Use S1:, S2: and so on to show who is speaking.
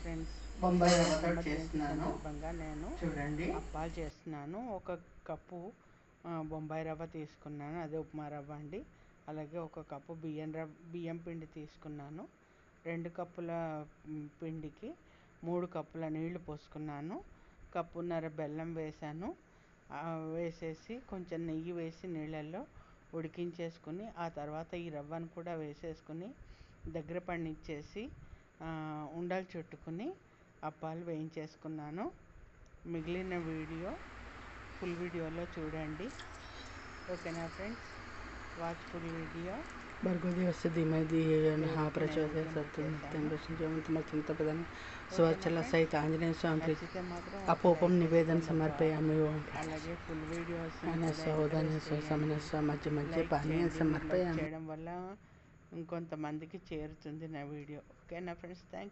S1: Friends
S2: Bombay చేస్తున్నాను.
S1: సందర్భంగా నేను
S2: చూడండి.
S1: అప్పాలు చేస్తున్నాను. ఒక కప్పు బొంబాయి రవ్వ తీసుకున్నాను. అదే ఉప్మా రవ్వ అండి. అలాగే ఒక కప్పు బియ్యం రవ్వ బియ్యం పిండి తీసుకున్నాను. రెండు కప్పుల పిండికి మూడు కప్పుల నీళ్ళు పోసుకున్నాను. కప్పున్నర బెల్లం వేసాను వేసేసి కొంచెం నెయ్యి వేసి నీళ్ళల్లో ఉడికించేసుకుని ఆ తర్వాత ఈ రవ్వను కూడా వేసేసుకుని దగ్గర పడినిచ్చేసి ఆ, ఉండలు చుట్టుకుని అప్పాలు వేయించేసుకున్నాను. మిగిలిన వీడియో ఫుల్ వీడియోలో చూడండి. ఓకేనా ఫ్రెండ్స్? Watch full video.
S2: భర్గో దేవస్య ధీమహి దిహ ప్రచోదయ సత్యం ప్రధాన స్వచ్ఛల సహిత ఆంజనేయ స్వామి అపోపం నివేదన సమర్పయామి
S1: అలాగే ఫుల్ వీడియోస్
S2: ఉదనస్వ సమనస్వ మధ్య మధ్య పానీయ సమర్పయామి
S1: చేయడం వల్ల ఇంకొంతమందికి చేరుతుంది నా వీడియో. ఓకేనా ఫ్రెండ్స్? Thank you.